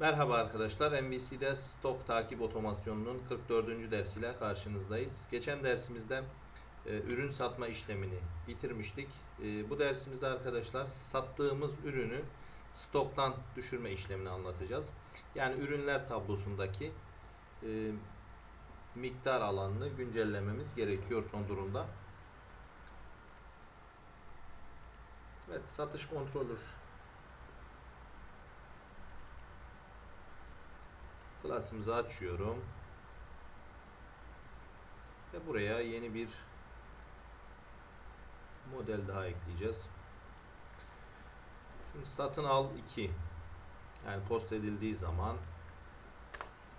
Merhaba arkadaşlar. MVC'de stok takip otomasyonunun 44. dersiyle karşınızdayız. Geçen dersimizde e, ürün satma işlemini bitirmiştik. E, bu dersimizde arkadaşlar sattığımız ürünü stoktan düşürme işlemini anlatacağız. Yani ürünler tablosundaki e, miktar alanını güncellememiz gerekiyor son durumda. Evet, satış kontrolür klasımızı açıyorum. Ve buraya yeni bir model daha ekleyeceğiz. Şimdi satın al 2 yani post edildiği zaman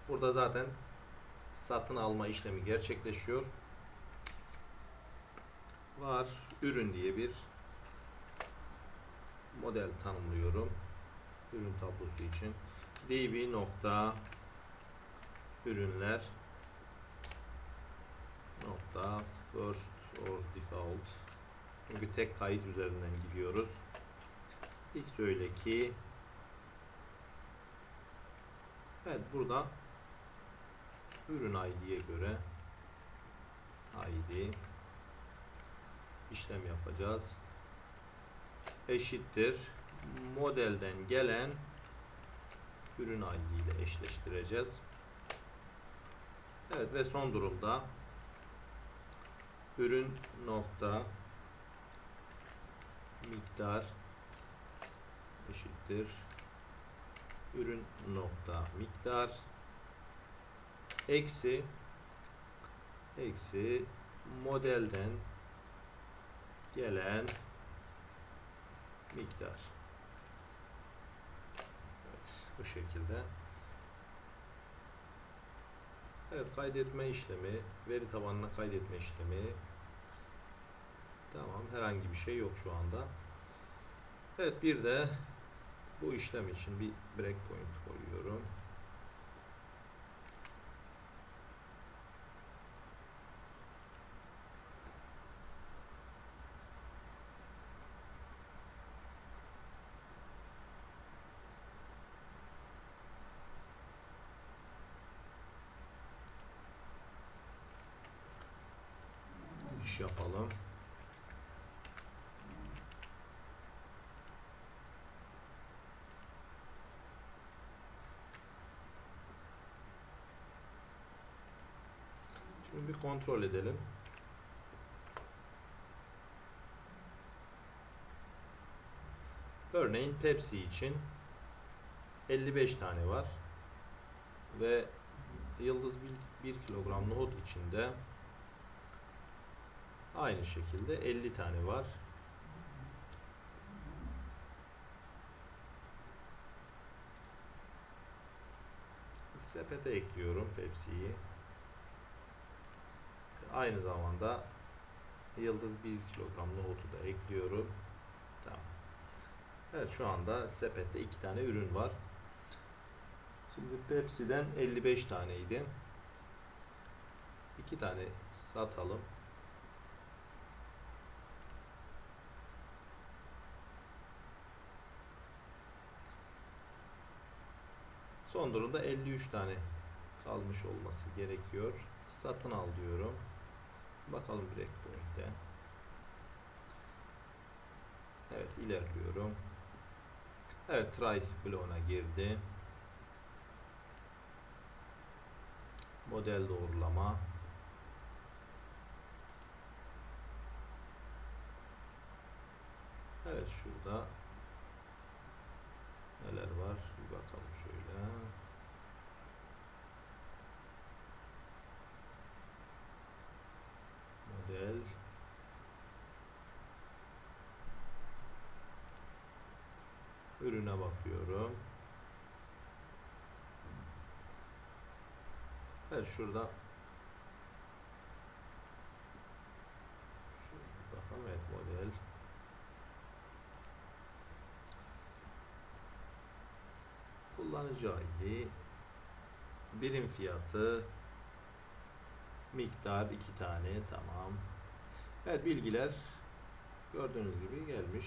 burada zaten satın alma işlemi gerçekleşiyor. Var ürün diye bir model tanımlıyorum. Ürün tablosu için db nokta ürünler. Nokta first or default. Çünkü tek kayıt üzerinden gidiyoruz. X öyle ki evet burada ürün id'ye göre id işlem yapacağız. Eşittir. Modelden gelen ürün ID ile eşleştireceğiz. Evet ve son durumda ürün nokta miktar eşittir ürün nokta miktar eksi eksi modelden gelen miktar. Evet, bu şekilde. Evet, kaydetme işlemi, veri tabanına kaydetme işlemi. Tamam, herhangi bir şey yok şu anda. Evet, bir de bu işlem için bir breakpoint koyuyorum. İş yapalım. Şimdi bir kontrol edelim. Örneğin Pepsi için 55 tane var ve yıldız 1 kilogram nohut içinde Aynı şekilde 50 tane var. Sepete ekliyorum Pepsi'yi. Aynı zamanda yıldız 1 kilogram nohutu da ekliyorum. Tamam. Evet şu anda sepette 2 tane ürün var. Şimdi Pepsi'den 55 taneydi. 2 tane satalım. Son durumda 53 tane kalmış olması gerekiyor. Satın al diyorum. Bakalım breakpoint'te. Evet ilerliyorum. Evet try bloğuna girdi. Model doğrulama. Evet şurada neler var bir bakalım şöyle. Model ürüne bakıyorum. Evet Şurada. Bakalım evet model. Kullanıcı ID birim fiyatı miktar iki tane tamam. Evet bilgiler gördüğünüz gibi gelmiş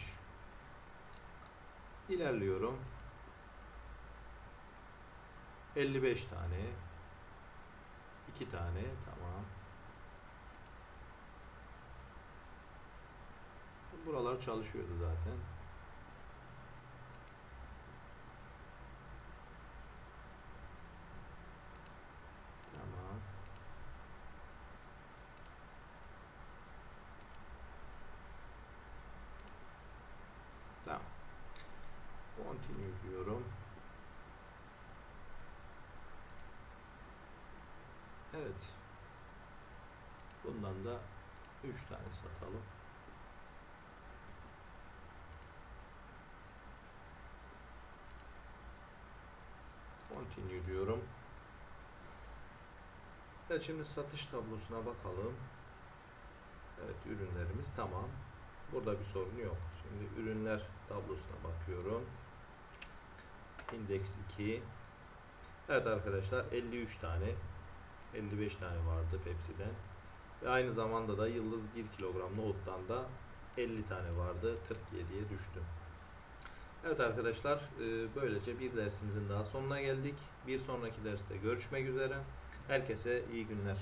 ilerliyorum 55 tane. 2 tane. Tamam. Buralar çalışıyordu zaten. Tamam. Tamam. Continue diyorum. Evet. Bundan da 3 tane satalım. Continue diyorum. Evet şimdi satış tablosuna bakalım. Evet ürünlerimiz tamam. Burada bir sorun yok. Şimdi ürünler tablosuna bakıyorum. Index 2. Evet arkadaşlar 53 tane 55 tane vardı Pepsi'den. Ve aynı zamanda da Yıldız 1 kilogram nohuttan da 50 tane vardı. 47'ye düştü. Evet arkadaşlar e, böylece bir dersimizin daha sonuna geldik. Bir sonraki derste görüşmek üzere. Herkese iyi günler.